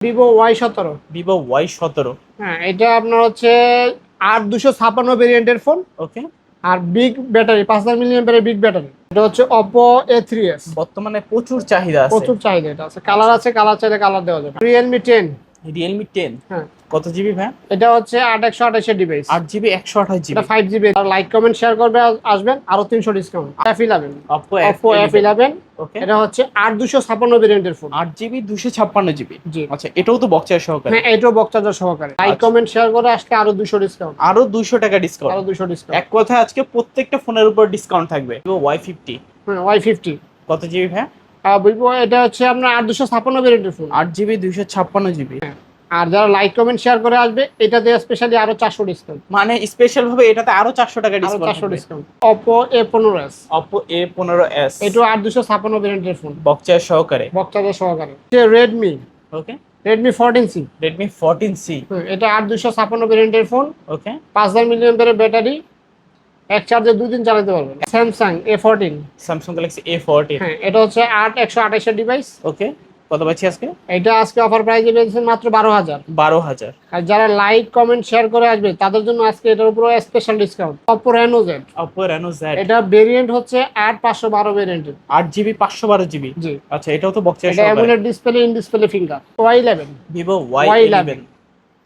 Vivo Y সতেরো। Vivo Y সতেরো। হ্যাঁ এটা আপনার হচ্ছে আট দুশো ছাপান্ন ভেরিয়েন্টের ফোন ওকে আর বিগ ব্যাটারি পাঁচ হাজার মিলিয়ন বিগ ব্যাটারি এটা হচ্ছে অপো এ থ্রি এস বর্তমানে প্রচুর চাহিদা প্রচুর চাহিদা এটা আছে। কালার আছে কালার চাইলে কালার দেওয়া যাবে। রিয়েলমি টেন রিয়েলমি টেন হ্যাঁ। কত জিবি ভাই এটা হচ্ছে আট একশো আঠাশের ডিভাইস আট জিবি একশো আঠাশ GB five GB like comment share করবে আসবেন। আরও তিনশো discount F eleven Oppo F eleven okay এটা হচ্ছে আট দুশো ছাপান্ন ভেরিয়েন্টের ফোন আট জিবি দুশো ছাপ্পান্ন জিবি আচ্ছা এটাও তো বক্সার সহকারে? হ্যাঁ এটাও বক্তাজার সহকারে। লাইক। কমেন্ট শেয়ার করে আসলে আরও দুশো ডিসকাউন্ট আরও দুইশো টাকা ডিসকাউন্ট আরও দুশো ডিসকাউন্ট এক কথায় আজকে প্রত্যেকটা ফোনের উপর ডিসকাউন্ট থাকবে। ওয়াই ফিফটি হ্যাঁ ওয়াই ফিফটি কত জিবি ভাই ভিভো এটা হচ্ছে আপনার আট দুশো ছাপান্ন ভেরিয়েন্টের ফোন আট জিবি দুইশো ছাপ্পান্ন জিবি আর যারা লাইক কমেন্ট শেয়ার করে আসবে এটাতে স্পেশালি আরও চারশো ডিসকাউন্ট মানে স্পেশাল ভাবে এটাতে আরও চারশো টাকা চারশো ডিসকাউন্ট অপো এ পনেরো এস অপো এ পনেরো এস এটাও আট দুশো ছাপান্ন ভেরিয়েন্টের ফোন বক্সার সহকারে। বক্তাজার সহকারে। Redmi okay Redmi fourteen C Redmi fourteen C এটা আট দুশো ছাপান্ন ভেরিয়েন্টের ফোন ওকে পাঁচ হাজার মিলিয়ন ব্যাটারি এক চার্জে দুই দিন চালাতে পারবেন। Samsung A fourteen Samsung Galaxy A fourteen হ্যাঁ এটা হচ্ছে আট একশো আঠাশের ডিভাইস ওকে কত পাচ্ছি আজকে? এটা আজকে অফার প্রাইসে পেয়েছেন মাত্র বারো হাজার। বারো হাজার। আর যারা লাইক কমেন্ট শেয়ার করে আসবে তাদের জন্য আজকে এটার উপর special discount Oppo Reno Z Oppo Reno Z এটা ভেরিয়েন্ট হচ্ছে আট পাঁচশো বারো ভেরিয়েন্টের আট জিবি পাঁচশো বারো জিবি জি। আচ্ছা এটাও তো বক্সার এটা AMOLED display in display finger Y eleven Vivo Y eleven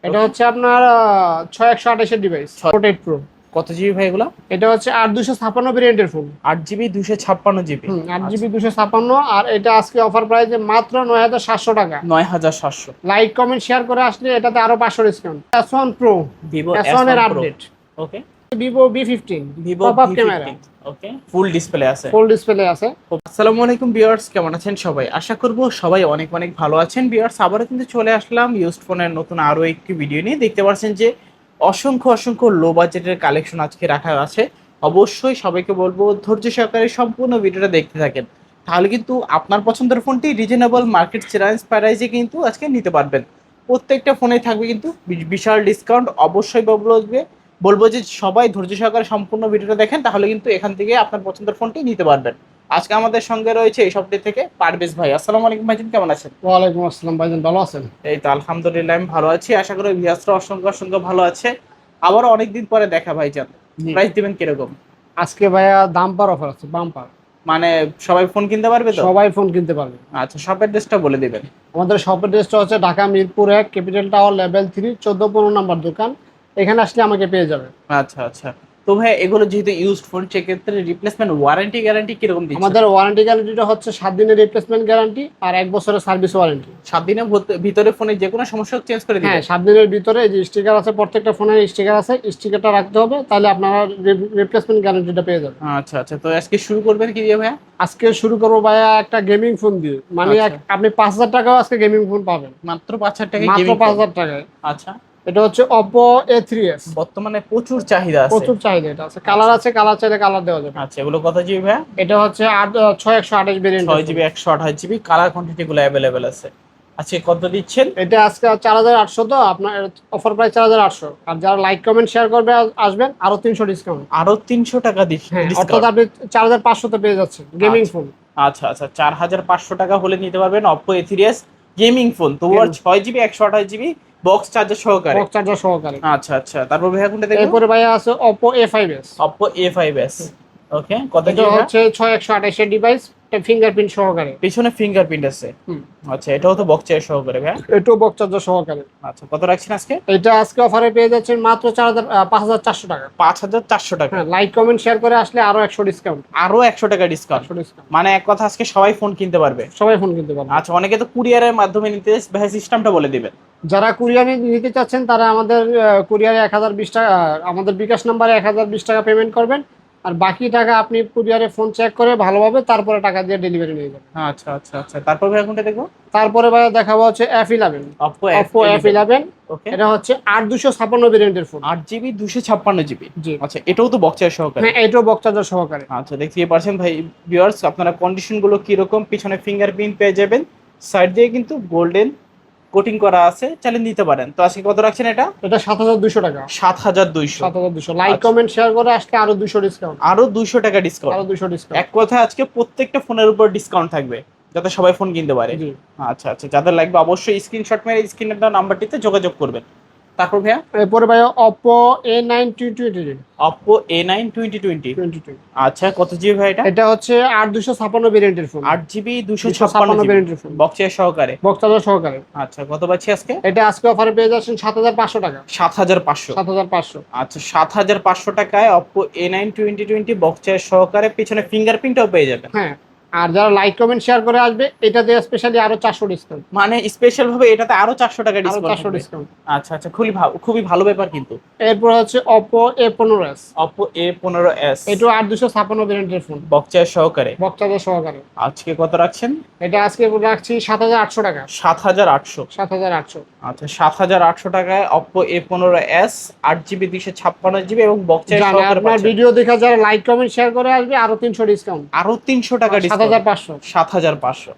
এটা হচ্ছে আপনার ছয় একশো আঠাশের ডিভাইস ফোর্ট প্রো কত জিবি ভাই এগুলো? এটা হচ্ছে আট দুশো ছাপান্ন ভেরিয়েন্টের ফোন আট জিবি দুশো ছাপ্পান্ন জিবি। আট জিবি দুশো ছাপান্ন আর এটা আজকে অফার প্রাইসে মাত্র নয় হাজার সাতশো টাকা। নয় হাজার সাতশো। লাইক কমেন্ট শেয়ার করে আসলে এটাতে আরও পাঁচশো discount S one pro Vivo S ওয়ানের update okay Vivo B fifteen Vivo pop camera okay full display আছে। ফুল ডিসপ্লে আছে। আসসালামু আলাইকুম ভিউয়ার্স কেমন আছেন সবাই? আশা করব সবাই অনেক অনেক ভালো আছেন। ভিউয়ার্স আবারও কিন্তু চলে আসলাম ইউজড ফোনের নতুন আরও একটি ভিডিও নিয়ে। দেখতে পাচ্ছেন যে অসংখ্য অসংখ্য লো বাজেটের কালেকশন আজকে রাখা আছে। অবশ্যই সবাইকে বলব, ধৈর্য সহকারে সম্পূর্ণ ভিডিওটা দেখতে থাকেন। তাহলে কিন্তু আপনার পছন্দের ফোনটি রিজনেবল মার্কেট চ্যালেঞ্জ প্রাইজে কিন্তু আজকে নিতে পারবেন। প্রত্যেকটা ফোনে থাকবে কিন্তু বিশাল ডিসকাউন্ট অবশ্যই বলব বলব যে সবাই ধৈর্য সহকারে সম্পূর্ণ ভিডিওটা দেখেন, তাহলে কিন্তু এখান থেকে আপনার পছন্দের ফোনটি নিতে পারবেন। আজকে আমাদের সঙ্গে রয়েছে এই সবটি থেকে পারভেজ ভাই। আসসালামু আলাইকুম ভাইজান কেমন আছেন? ওয়ালাইকুম আসসালাম ভাইজান ভালো আছেন? এই তো আলহামদুলিল্লাহ আমি ভালো আছি। আশা করি ভিয়াসরা অসংখ্য অসংখ্য ভালো আছে। আবারও অনেকদিন পরে দেখা ভাইজান। প্রাইস দিবেন কীরকম? আজকে ভাইয়া দাম্পার অফার আছে বাম্পার। মানে সবাই ফোন কিনতে পারবে তো? সবাই ফোন কিনতে পারবে। আচ্ছা সব অ্যাড্রেসটা বলে দিবেন। আমাদের শপের ড্রেসটা হচ্ছে ঢাকা মিরপুর এক ক্যাপিটাল টাওয়ার লেভেল থ্রি চোদ্দ পনেরো নাম্বার দোকান। এখানে আসলে আমাকে পেয়ে যাবে। আচ্ছা আচ্ছা। তো ভাই এগুলো যেহেতু ইউজড ফোন সেক্ষেত্রে রিপ্লেসমেন্ট ওয়ারেন্টি গ্যারান্টি কীরকম দিচ্ছে? আমাদের ওয়ারেন্টি গ্যারান্টিটা হচ্ছে সাত দিনের রিপ্লেসমেন্ট গ্যারান্টি আর এক বছরের সার্ভিস ওয়ারেন্টি সাত দিনের ভিতরে ফোনে যে কোনো সমস্যা চেঞ্জ করে হ্যাঁ সাত দিনের ভিতরে যে স্টিকার আছে প্রত্যেকটা ফোনের স্টিকার আছে স্টিকারটা রাখতে হবে তাহলে আপনারা রিপ্লেসমেন্ট গ্যারান্টিটা পেয়ে যাবেন। আচ্ছা আচ্ছা তো আজকে শুরু করবেন কি দিয়ে ভাইয়া? আজকে শুরু করব ভাইয়া একটা গেমিং ফোন দিয়ে। মানে আচ্ছা। আপনি পাঁচ হাজার টাকাও আজকে গেমিং ফোন পাবেন। মাত্র পাঁচ হাজার টাকা মাত্র পাঁচ হাজার টাকায়। আচ্ছা। এটা হচ্ছে থ্রি এস বর্তমানে প্রচুর চাহিদা আছে। প্রচুর চাহিদা এটা আছে। কালার আছে কালার চাইলে কালার দেওয়া যাবে। আচ্ছা এগুলো কত জিবি ভাই এটা হচ্ছে আট ছয় একশো আঠাশ ভেরিয়েন্ট ছয় জিবি একশো আঠাশ জিবি কালার কোয়ান্টিটি গুলো অ্যাভেলেবেল আছে। আচ্ছা কত দিচ্ছেন? এটা আজকে চার হাজার আটশো তো আপনার অফার প্রাইস চার হাজার আটশো। আর যারা লাইক কমেন্ট শেয়ার করবে আসবেন আরও তিনশো ডিসকাউন্ট আরও তিনশো টাকা দিচ্ছেন হ্যাঁ অর্থাৎ আপনি চার হাজার পাঁচশোতে পেয়ে যাচ্ছেন গেমিং আচ্ছা। ফোন আচ্ছা আচ্ছা চার হাজার পাঁচশো টাকা হলে নিতে পারবেন অপো এথিরিয়াস গেমিং ফোন তো আর ছয় জিবি একশো আঠাশ জিবি বক্স চার্জার সহকারে? বক্স চার্জার সহকারে। আচ্ছা আচ্ছা। তারপর ভাইয়া কোনটা দেখব? এরপরে ভাইয়া আছে Oppo A five S okay কত জিবি হচ্ছে ছয় একশো আঠাশের ডিভাইস ফিঙ্গারপ্রিন্ট সহকারে। পিছনে ফিঙ্গারপ্রিন্ট আছে। হুম। আচ্ছা এটাও তো বক্স চার্জার সহকারে ভাইয়া? এটাও বক্স চার্জার সহকারে। আচ্ছা কত রাখছেন আজকে? এটা আজকে অফারে পেয়ে যাচ্ছেন মাত্র চার হাজার পাঁচ হাজার চারশো টাকা। পাঁচ হাজার চারশো টাকা। হ্যাঁ লাইক কমেন্ট শেয়ার করে আসলে আরও একশো ডিসকাউন্ট আরও একশো টাকা ডিসকাউন্ট মানে এক কথা আজকে সবাই ফোন কিনতে পারবে। সবাই ফোন কিনতে পারবে। আচ্ছা অনেকে তো কুরিয়ারের মাধ্যমে নিতে ভাই সিস্টেমটা বলে দিবেন। যারা কুরিয়ারে নিতে চাচ্ছেন তারা আমাদের কুরিয়ারে এক হাজার বিশ টাকা আমাদের বিকাশ নাম্বারে এক হাজার বিশ টাকা পেমেন্ট করবেন। আর বাকি টাকা আপনি কুরিয়ারে ফোন চেক করে ভালোভাবে তারপরে টাকা দিয়ে ডেলিভারি নিয়ে যাবেন। আচ্ছা আচ্ছা আচ্ছা। তারপর ভাই কোনটা দেখব? তারপরে ভাই দেখাবো হচ্ছে F eleven Oppo F eleven okay এটা হচ্ছে আট দুশো ছাপান্ন ভেরিয়েন্টের ফোন আট জিবি দুশো ছাপ্পান্ন জিবি? জি। আচ্ছা এটাও তো বক্সার সহকারে? হ্যাঁ এটাও বক্স চার্জার সহকারে। আচ্ছা দেখতে পারছেন ভাই ভিউয়ার্স আপনারা কন্ডিশনগুলো কীরকম? পিছনে ফিঙ্গারপ্রিন্ট পেয়ে যাবেন। সাইড দিয়ে কিন্তু গোল্ডেন কোটিং করা আছে চ্যালেঞ্জ নিতে পারেন। তো আজকে কত রাখছেন এটা? এটা সাত হাজার দুইশো টাকা। সাত হাজার দুইশো। সাত হাজার দুইশো। লাইক। কমেন্ট শেয়ার করে আজকে আরও দুশো ডিসকাউন্ট আরও দুইশো টাকা ডিসকাউন্ট আরও দুশো ডিসকাউন্ট এক কথা আজকে প্রত্যেকটা ফোনের উপর ডিসকাউন্ট থাকবে যাতে সবাই ফোন কিনতে পারে। জি। আচ্ছা আচ্ছা যাদের লাগবে অবশ্যই স্ক্রিনশট মেরে স্ক্রিনের নাম্বারটিতে যোগাযোগ করবেন। তারপর ভাইয়া? এরপরে ভাই Oppo A nine two twenty Oppo A nine twenty twenty twenty আচ্ছা কত জিবি ভাই এটা? এটা হচ্ছে আট দুশো ছাপান্ন ভেরিয়েন্টের ফোন আট জিবি দুশো 256 ছাপ্পান্ন variant-এর phone। বক্সের সহকারে? বক্তাদার সহকারে। আচ্ছা কত পাচ্ছি আজকে? এটা আজকে অফারে পেয়ে যাচ্ছেন সাত হাজার পাঁচশো টাকা। সাত হাজার পাঁচশো। সাত হাজার পাঁচশো। আচ্ছা সাত হাজার পাঁচশো টাকায় Oppo A nine twenty twenty বক্সের সহকারে পিছনে ফিঙ্গারপ্রিন্টও পেয়ে যাবেন। হ্যাঁ। আর যারা লাইক কমেন্ট শেয়ার করে আসবে এটাতে স্পেশালি আরও চারশো ডিসকাউন্ট মানে স্পেশাল ভাবে এটাতে আরও চারশো টাকা ডিসকাউন্ট চারশো ডিসকাউন্ট আচ্ছা আচ্ছা খুবই ভালো খুবই ভালো ব্যাপার কিন্তু। এরপর হচ্ছে অপো এ পনেরো এস অপো এ পনেরো এস এটা আট দুশো ছাপান্ন ভেরিয়েন্টের ফোন বক্সের সহকারে। বক্তাদার সহকারে। আজকে কত রাখছেন? এটা আজকে রাখছি সাত হাজার আটশো টাকা। সাত হাজার আটশো। সাত হাজার আটশো। আচ্ছা সাত হাজার আটশো টাকায় অপো এ পনেরো এস আট জিবি দুইশো ছাপ্পান্ন জিবি এবং বক্সের সহকারে আপনার ভিডিও দেখা যারা লাইক কমেন্ট শেয়ার করে আসবে আরও তিনশো ডিসকাউন্ট আরও তিনশো টাকা ডিসকাউন্ট হাজার পাঁচশো। সাত হাজার পাঁচশো।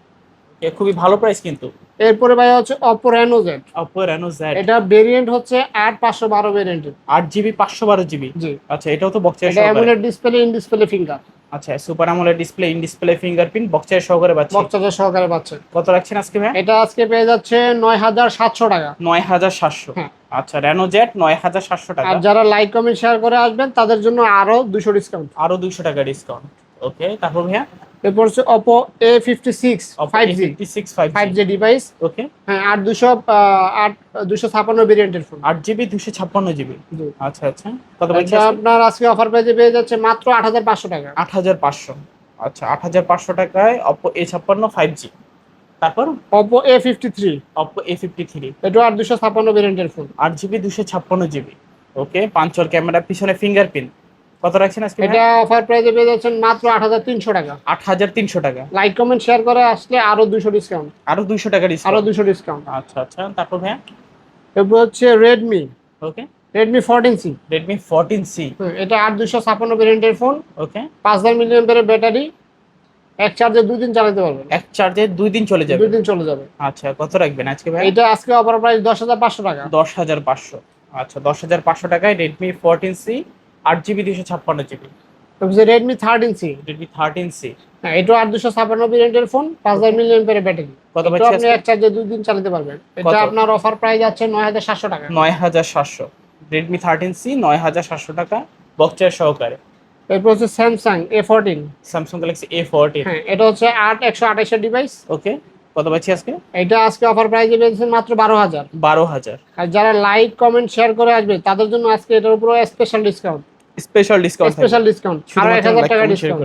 এ খুবই ভালো প্রাইস কিন্তু। এরপরে ভাই হচ্ছে Oppo Reno Z Oppo Reno Z এটা ভেরিয়েন্ট হচ্ছে আট পাঁচশো বারো ভেরিয়েন্টের আট জিবি পাঁচশো বারো জিবি জি। আচ্ছা এটাও তো বক্সের এটা সহকারে? AMOLED display in display finger আচ্ছা সুপার আমলের ডিসপ্লে ইন ডিসপ্লে ফিঙ্গারপ্রিন্ট বক্সের সহকারে পাচ্ছি। বক্তাদার সহকারে পাচ্ছে। কত রাখছেন আজকে ভাই এটা আজকে পেয়ে যাচ্ছে নয় হাজার সাতশো টাকা। নয় হাজার সাতশো। হ্যাঁ। আচ্ছা রেনো জেট নয় হাজার সাতশো টাকা। আর যারা লাইক কমেন্ট শেয়ার করে আসবেন তাদের জন্য আরও দুশো ডিসকাউন্ট আরও দুইশো টাকা ডিসকাউন্ট ওকে তারপর ভাইয়া? এরপর হচ্ছে Oppo A fifty six five G five G device okay হ্যাঁ আট দুশো আট দুশো ভেরিয়েন্টের ফোন আট জিবি দুশো ছাপ্পান্ন জিবি আচ্ছা আচ্ছা। কত আপনার আজকে অফার পেয়ে যাচ্ছে মাত্র আট হাজার পাঁচশো টাকা। আট হাজার পাঁচশো। আচ্ছা আট হাজার পাঁচশো টাকায় অপো এ ছাপ্পান্ন ফাইভ জি তারপর? Oppo A fifty three Oppo A fifty three এটা আট দুশো ভেরিয়েন্টের ফোন আট জিবি দুশো ছাপ্পান্ন জিবি ওকে ক্যামেরা পিছনে ফিঙ্গারপ্রিন্ট কত রাখছেন আজকে এটা অফার প্রাইজে পেয়ে যাচ্ছেন মাত্র আট হাজার তিনশো টাকা। আট হাজার তিনশো টাকা। লাইক কমেন্ট শেয়ার করে আসলে আরও দুশো ডিসকাউন্ট আরও দুইশো টাকা আরও ডিসকাউন্ট দুশো ডিসকাউন্ট আচ্ছা আচ্ছা। তারপর ভাইয়া? এরপর হচ্ছে Redmi okay Redmi fourteen C Redmi fourteen C এটা আট দুশো ছাপান্ন ভেরিয়েন্টের ফোন ওকে পাঁচ হাজার মিলিয়ন ব্যাটারি এক চার্জে দুই দিন চালাতে পারবেন। এক চার্জে দুই দিন চলে যাবে। দুই দিন চলে যাবে। আচ্ছা কত রাখবেন আজকে ভাই এটা আজকে অফার প্রাইস দশ হাজার পাঁচশো টাকা। দশ হাজার পাঁচশো। আচ্ছা দশ হাজার পাঁচশো টাকায় রেডমি ফোরটিন সি আট জিবি দুশো ছাপ্পান্ন GB. Redmi thirteen C Redmi thirteen C হ্যাঁ এটা আট দুশো ভেরিয়েন্টের ফোন পাঁচ হাজার মিলিয়ন ব্যাটারি কত আপনি এক চার্জে দুই দিন চালাতে পারবেন। এটা আপনার অফার প্রাইস আছে নয় হাজার সাতশো টাকা। নয় হাজার সাতশো। রেডমি থার্টিন সি নয় হাজার সাতশো টাকা বক্সের সহকারে। এরপর হচ্ছে Samsung A fourteen Samsung Galaxy A fourteen হ্যাঁ এটা হচ্ছে আট একশো আঠাশের ডিভাইস ওকে কত পাচ্ছি আজকে? এটা আজকে অফার প্রাইসে পেয়েছেন মাত্র বারো হাজার। বারো হাজার। আর যারা লাইক কমেন্ট শেয়ার করে আসবে তাদের জন্য আজকে এটার উপর special discount special discount special discount আরও এক হাজার টাকা ডিসকাউন্ট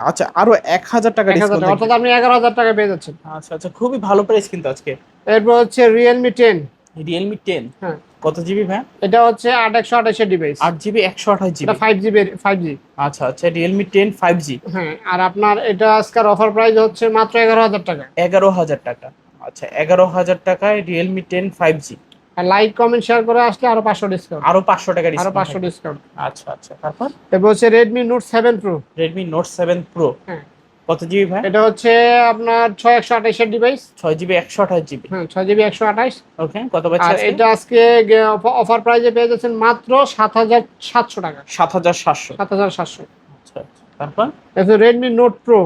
আচ্ছা আরও এক হাজার টাকা ডিসকাউন্ট অর্থাৎ আপনি এগারো হাজার টাকা পেয়ে যাচ্ছেন। আচ্ছা আচ্ছা খুবই ভালো প্রাইস কিন্তু আজকে। এরপর হচ্ছে রিয়েলমি টেন রিয়েলমি টেন হ্যাঁ। কত জিবি ভাই? এটা হচ্ছে আট একশো আঠাশের ডিভাইস আট জিবি একশো আঠাশ জিবি এটা ফাইভ জিবি ফাইভ জি আচ্ছা আচ্ছা রিয়েলমি টেন ফাইভ জি হ্যাঁ আর আপনার এটা আজকের অফার প্রাইস হচ্ছে মাত্র এগারো হাজার টাকা। এগারো হাজার টাকা। আচ্ছা এগারো হাজার টাকায় রিয়েলমি টেন ফাইভ জি আর লাইক কমেন্ট শেয়ার করে আসলে আরও পাঁচশো ডিসকাউন্ট আরও পাঁচশো টাকা আরও ডিসকাউন্ট পাঁচশো ডিসকাউন্ট আচ্ছা আচ্ছা তারপর? এরপর হচ্ছে Redmi note seven pro Redmi note seven pro হ্যাঁ। কত জিবি ভাই? এটা হচ্ছে আপনার ছয় একশো আঠাশের ডিভাইস ছয় জিবি একশো আঠাশ জিবি। হ্যাঁ ছয় জিবি একশো আঠাশ। ওকে কত পাচ্ছি আর এটা আজকে অফার প্রাইসে পেয়ে যাচ্ছেন মাত্র সাত হাজার সাতশো টাকা। সাত হাজার সাতশো। সাত হাজার সাতশো। আচ্ছা আচ্ছা তারপর? Redmi note pro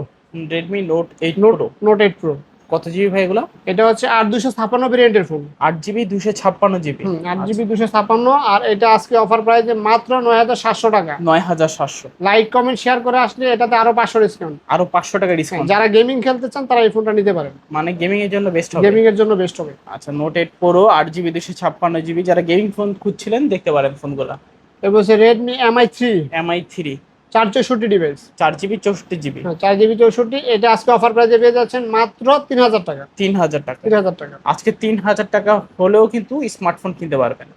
Redmi note eight note pro note eight pro কত জিবি ভাই এগুলো? এটা হচ্ছে আট দুশো ছাপান্ন ভেরিয়েন্টের ফোন আট জিবি দুশো ছাপ্পান্ন জিবি আট জিবি দুশো ছাপান্ন আর এটা আজকে অফার প্রাইসে মাত্র নয় হাজার সাতশো টাকা। নয় হাজার সাতশো। লাইক কমেন্ট শেয়ার করে আসলে এটাতে আরও পাঁচশো ডিসকাউন্ট আরও পাঁচশো টাকা ডিসকাউন্ট যারা গেমিং খেলতে চান তারা এই ফোনটা নিতে পারেন। মানে গেমিং এর জন্য বেস্ট হবে। গেমিং এর জন্য বেস্ট হবে। আচ্ছা নোট এইট প্রো আট জিবি দুশো ছাপ্পান্ন জিবি যারা গেমিং ফোন খুঁজছিলেন দেখতে পারেন ফোনগুলো এরপর হচ্ছে Redmi Mi three Mi three চার চৌষট্টি ডিভাইস চার জিবি চৌষট্টি জিবি। হ্যাঁ চার জিবি চৌষট্টি এটা আজকে অফার প্রাইসে পেয়ে যাচ্ছেন মাত্র তিন হাজার টাকা। তিন হাজার টাকা। তিন হাজার টাকা। আজকে তিন হাজার টাকা হলেও কিন্তু স্মার্টফোন কিনতে পারবেন।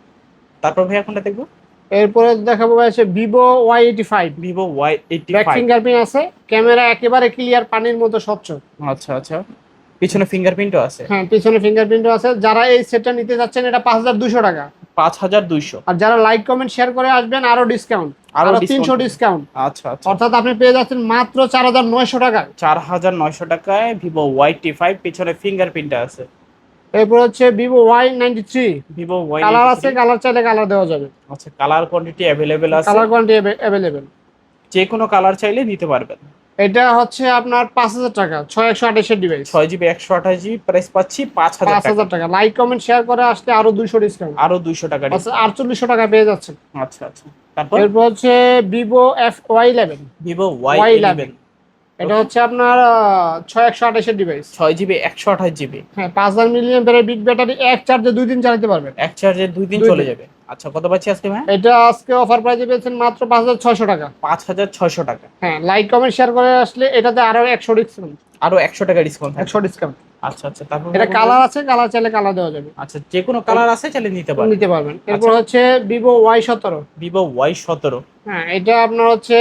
তারপর ভাই কোনটা দেখব? এরপরে দেখাবো হচ্ছে Vivo Y eighty five Vivo Y eighty back fingerprint আছে ক্যামেরা একেবারে ক্লিয়ার পানির মতো স্বচ্ছ। আচ্ছা আচ্ছা। পিছনে ফিঙ্গারপ্রিন্টও আছে। হ্যাঁ পিছনে ফিঙ্গারপ্রিন্টও আছে। যারা এই সেটটা নিতে যাচ্ছেন এটা পাঁচ হাজার দুশো টাকা। পাঁচ হাজার দুইশো। আর যারা লাইক কমেন্ট শেয়ার করে আসবেন আরও ডিসকাউন্ট আরও তিনশো ডিসকাউন্ট আচ্ছা আচ্ছা। অর্থাৎ আপনি পেয়ে যাচ্ছেন মাত্র চার হাজার নয়শো টাকায়। চার হাজার নয়শো টাকায় ভিভো ওয়াই টি ফাইভ পিছনে ফিঙ্গারপ্রিন্ট আছে। এরপর হচ্ছে Vivo Y ninety three Vivo Y colour আছে কালার চাইলে কালার দেওয়া যাবে। আচ্ছা কালার কোয়ান্টিটি অ্যাভেলেবেল আছে। কালার কোয়ান্টিটি অ্যাভেলেবেল যে কোনো কালার চাইলে নিতে পারবেন। এটা হচ্ছে আপনার পাঁচ হাজার টাকা ছয় একশো আঠাশের ডিভাইস ছয় জিবি একশো আঠাশ জিবি প্রাইস পাচ্ছি পাঁচ হাজার পাঁচ টাকা হাজার টাকা। লাইক কমেন্ট শেয়ার করে আসলে আরও দুইশো ডিসকাউন্ট আরও দুইশো টাকা discount। আটচল্লিশশো টাকা পেয়ে যাচ্ছেন। আচ্ছা আচ্ছা। তারপর? এরপর হচ্ছে Vivo F Y eleven Vivo Y Y11 eleven এটা হচ্ছে আপনার ছয় একশো আঠাশের ডিভাইস ছয় জিবি একশো আঠাশ জিবি। হ্যাঁ পাঁচ হাজার মিলিয়ন বিগ ব্যাটারি এক চার্জে দুই দিন চালাতে পারবেন। এক চার্জে দুই দিন চলে যাবে। আচ্ছা কত পাচ্ছি আজকে ভাই? এটা আজকে অফার প্রাইসে পেয়েছেন মাত্র পাঁচ হাজার ছয়শো টাকা। পাঁচ হাজার ছয়শো টাকা। হ্যাঁ লাইক কমেন্ট শেয়ার করে আসলে এটাতে আরও একশো ডিসকাউন্ট আরও একশো টাকা ডিসকাউন্ট একশো ডিসকাউন্ট আচ্ছা আচ্ছা তারপর এটা কালার আছে কালার চাইলে কালার দেওয়া যাবে। আচ্ছা যে কোনো কালার আছে চাইলে নিতে পারেন নিতে পারবেন। এরপর হচ্ছে ভিভো ওয়াই সতেরো। ভিভো ওয়াই সতেরো। হ্যাঁ এটা আপনার হচ্ছে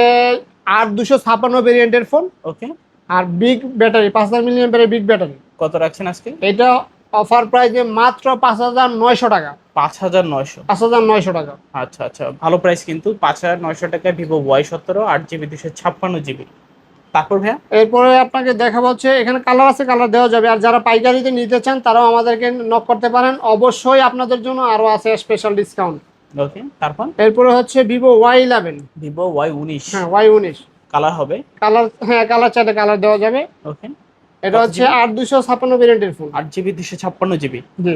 আট দুশো ছাপান্ন ভেরিয়েন্টের ফোন ওকে আর বিগ ব্যাটারি পাঁচ হাজার মিলিয়ন বিগ ব্যাটারি কত রাখছেন আজকে? এটা অফার প্রাইসে মাত্র পাঁচ হাজার নয়শো টাকা। পাঁচ হাজার নয়শো। পাঁচ হাজার নয়শো টাকা। আচ্ছা আচ্ছা। ভালো প্রাইস কিন্তু পাঁচ হাজার নয়শো টাকা ভিভো ওয়াই সতেরো আট জিবি দুশো ছাপ্পান্ন জিবি। তারপর ভাইয়া? এরপরে আপনাকে দেখাবো হচ্ছে এখানে কালার আছে কালার দেওয়া যাবে। আর যারা পাইকারিতে নিতে চান তারাও আমাদেরকে নক করতে পারেন। অবশ্যই আপনাদের জন্য আরও আছে স্পেশাল ডিসকাউন্ট ওকে তারপর? এরপরে হচ্ছে Vivo Y eleven. Vivo Y উনিশ। হ্যাঁ ওয়াই উনিশ। কালার হবে? কালার হ্যাঁ কালার চাইলে কালার দেওয়া যাবে। ওকে। এটা হচ্ছে আট দুশো ছাপ্পান্ন ভেরিয়েন্টের ফোন আট জিবি দুশো ছাপ্পান্ন জিবি জি।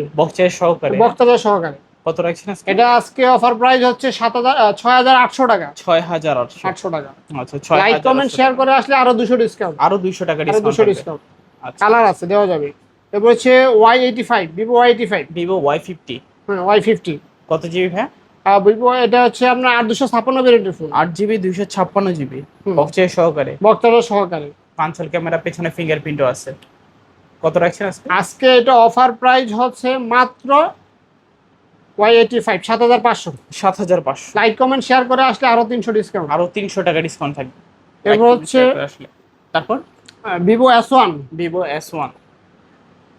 সহকারে? বক্তাদের সহকারে। কত রাখছেন এটা আজকে অফার প্রাইস হচ্ছে সাত হাজার ছয় হাজার আটশো টাকা। ছয় হাজার আটশো। টাকা। আচ্ছা ছয় লাইক কমেন্ট শেয়ার করে আসলে আরও দুশো ডিসকাউন্ট আরও দুইশো টাকা দুশো ডিসকাউন্ট কালার আছে দেওয়া যাবে। এরপর হচ্ছে Y eighty five Vivo Y eighty five Vivo Y fifty হ্যাঁ ওয়াই ফিফটি কত জিবি ভাই ভিভো এটা হচ্ছে আপনার আট দুশো ছাপ্পান্ন ভেরিয়েন্টের ফোন আট জিবি দুইশো ছাপ্পান্ন জিবি। বক্সের সহকারে? বক্তাদের সহকারে। পাঁচল ক্যামেরা পেছনে ফিঙ্গারপ্রিন্টও আছে। কত রাখছেন আজকে? এটা অফার প্রাইস হচ্ছে মাত্র ওয়াই এইটি ফাইভ সাত হাজার পাঁচশো। সাত হাজার পাঁচশো। লাইক কমেন্ট শেয়ার করে আসলে আরও তিনশো ডিসকাউন্ট আরও তিনশো টাকা ডিসকাউন্ট থাকবে। এরপর হচ্ছে আসলে। তারপর? Vivo S one Vivo S one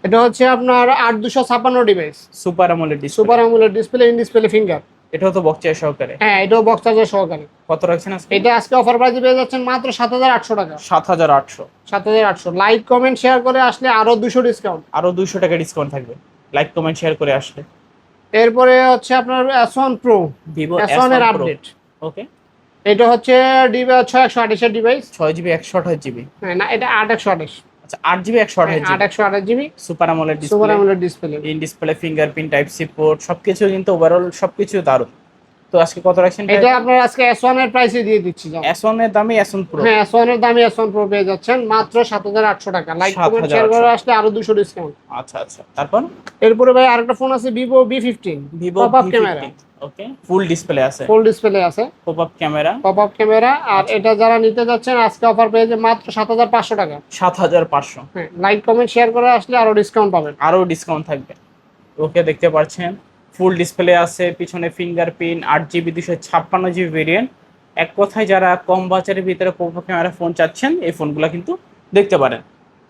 এটা হচ্ছে আপনার আট দুশো ছাপ্পান্ন device super AMOLED display super AMOLED display in display finger এটাও তো বক্সের সহকারে। হ্যাঁ এটাও বক্স চার্জার সহকারে। কত রাখছেন আজকে? এটা আজকে অফার প্রাইসে পেয়ে যাচ্ছেন মাত্র সাত হাজার আটশো টাকা। সাত হাজার আটশো। সাত হাজার আটশো। লাইক কমেন্ট শেয়ার করে আসলে আরও দুশো ডিসকাউন্ট আরও দুইশো টাকা ডিসকাউন্ট থাকবে। লাইক কমেন্ট শেয়ার করে আসলে। এরপরে হচ্ছে আপনার S one pro Vivo S ওয়ানের আপডেট ওকে এটা হচ্ছে ডিভা ছয় একশো আঠাশের ডিভাইস ছয় জিবি একশো আঠাশ জিবি হ্যাঁ না এটা আট একশো আঠাশ। আচ্ছা আট জিবি একশো জিবি একশো আঠাশ GB super AMOLED super display AMOLED display in display fingerprint type C port সবকিছু কিন্তু ওভারঅল সবকিছু দারুণ। তো আজকে কত রাখছেন এটা আপনার আজকে এস ওয়ানের প্রাইসে দিয়ে দিচ্ছি যাও। এস ওয়ানের দামে এস ওয়ান প্রো হ্যাঁ এস ওয়ানের দামে এস ওয়ান প্রো পেয়ে যাচ্ছেন। মাত্র সাত হাজার আটশো টাকা। লাইক কমেন্ট শেয়ার করে আসলে আরও দুশো ডিসকাউন্ট আচ্ছা আচ্ছা। তারপর? এরপরে ভাই আরেকটা ফোন আছে V fifteen Vivo pop up camera okay full display আছে। ফুল ডিসপ্লে আছে। Pop up camera pop up camera আর আচ্ছা। এটা যারা নিতে যাচ্ছেন আজকে অফার পেয়ে পেয়েছে মাত্র সাত হাজার পাঁচশো টাকা। সাত হাজার পাঁচশো। হ্যাঁ লাইক কমেন্ট শেয়ার করে আসলে আরও ডিসকাউন্ট পাবেন। আরও ডিসকাউন্ট থাকবে। ওকে দেখতে পাচ্ছেন। ফুল ডিসপ্লে আছে পিছনে ফিঙ্গারপ্রিন্ট আট জিবি দুশো ছাপ্পান্ন জিবি ভেরিয়েন্ট এক কথায় যারা কম বাজারের ভিতরে পপ ক্যামেরা ফোন চাচ্ছেন এই ফোনগুলো কিন্তু দেখতে পারেন।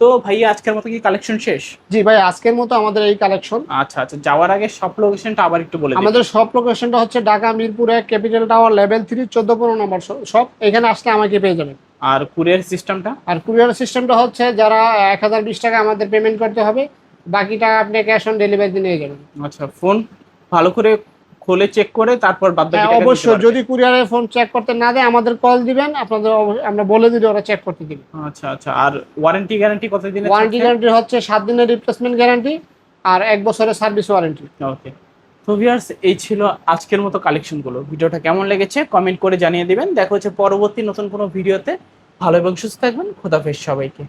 তো ভাইয়া আজকের মতো কি কালেকশন শেষ? জি ভাই আজকের মতো আমাদের এই কালেকশন আচ্ছা আচ্ছা যাওয়ার আগে সব লোকেশনটা আবার একটু বলে আমাদের সব লোকেশনটা হচ্ছে ঢাকা মিরপুর এক ক্যাপিটাল টাওয়ার লেভেল থ্রি চোদ্দ পনেরো নম্বর সব এখানে আসলে আমাকে পেয়ে যাবেন। আর কুরিয়ার সিস্টেমটা আর কুরিয়ার সিস্টেমটা হচ্ছে যারা এক হাজার বিশ টাকা আমাদের পেমেন্ট করতে হবে বাকি টাকা আপনি ক্যাশ অন ডেলিভারি নিয়ে যাবেন। আচ্ছা ফোন ভালো করে খুলে চেক করে তারপর বাদ বাকি হ্যাঁ, অবশ্যই যদি কুরিয়ারের ফোন চেক করতে না দেয় আমাদের কল দিবেন আপনাদের আমরা বলে দিলে ওরা চেক করতে দিবে। আচ্ছা আচ্ছা আর ওয়ারেন্টি গ্যারান্টি কত দিনের ওয়ারেন্টি গ্যারান্টি হচ্ছে সাত দিনের রিপ্লেসমেন্ট গ্যারান্টি আর এক বছরের সার্ভিস ওয়ারেন্টি ওকে তো ভিউয়ার্স এই ছিল আজকের মতো কালেকশনগুলো ভিডিওটা কেমন লেগেছে কমেন্ট করে জানিয়ে দিবেন। দেখা হচ্ছে পরবর্তী নতুন কোনো ভিডিওতে। ভালো এবং সুস্থ থাকবেন। খোদাফেজ সবাইকে।